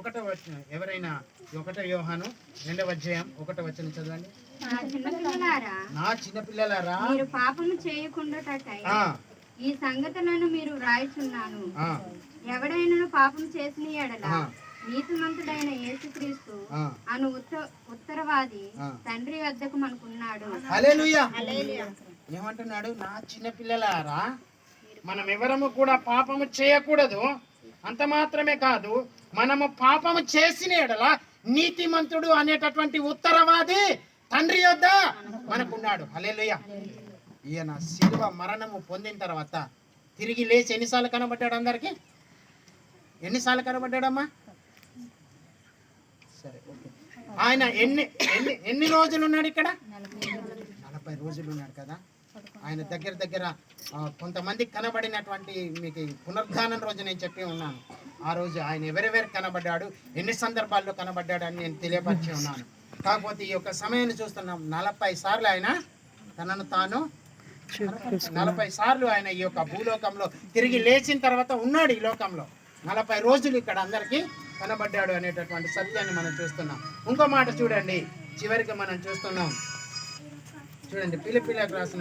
ఒకటో వచ్చిన ఎవరైనా ఒకటో యోహాను రెండవ అధ్యాయం ఒకటో వచ్చిన చదవండి నా చిన్నపిల్లలారా మీరు పాపము చేయకుండాటకై ఆ, ఈ సంగతులను మీరు వ్రాయిచున్నాను ఆ, ఎవడైనను పాపం చేసిన ఎడల. నీతిమంతుడైన యేసుక్రీస్తు. అను ఉత్త ఉత్తరవాది. తండ్రి వద్దకు మనకున్నాడు ఏమంటున్నాడు నా చిన్న పిల్లలారా మనం ఎవరము కూడా పాపము చేయకూడదు అంత మాత్రమే కాదు మనము పాపము చేసిన ఎడల నీతిమంతుడు అనేటటువంటి ఉత్తరవాది తండ్రి యొద్ద మనకున్నాడు. హల్లెలూయా. ఈయన శిలువ మరణము పొందిన తర్వాత తిరిగి లేచి ఎన్నిసార్లు కనబడ్డాడు అందరికి? ఎన్నిసార్లు కనబడ్డాడమ్మా? సరే ఓకే. ఆయన ఎన్ని ఎన్ని ఎన్ని రోజులు ఉన్నాడు ఇక్కడ? నలభై రోజులు ఉన్నాడు కదా. ఆయన దగ్గర దగ్గర కొంతమంది కనబడినటువంటి మీకు పునర్ధానం రోజు నేను చెప్పి ఉన్నాను. ఆ రోజు ఆయన ఎవరెవరు కనబడ్డాడు ఎన్ని సందర్భాల్లో కనబడ్డాడు అని నేను తెలియపరిచి ఉన్నాను. కాకపోతే ఈ యొక్క సమయాన్ని చూస్తున్నాం. నలభై సార్లు ఆయన తనను తాను నలభై సార్లు ఆయన ఈ యొక్క భూలోకంలో తిరిగి లేచిన తర్వాత ఉన్నాడు ఈ లోకంలో. నలభై రోజులు ఇక్కడ అందరికీ కనబడ్డాడు అనేటటువంటి సత్యాన్ని మనం చూస్తున్నాం. ఇంకో మాట చూడండి. చివరికి మనం చూస్తున్నాం. చూడండి పిలిపిలకు రాసిన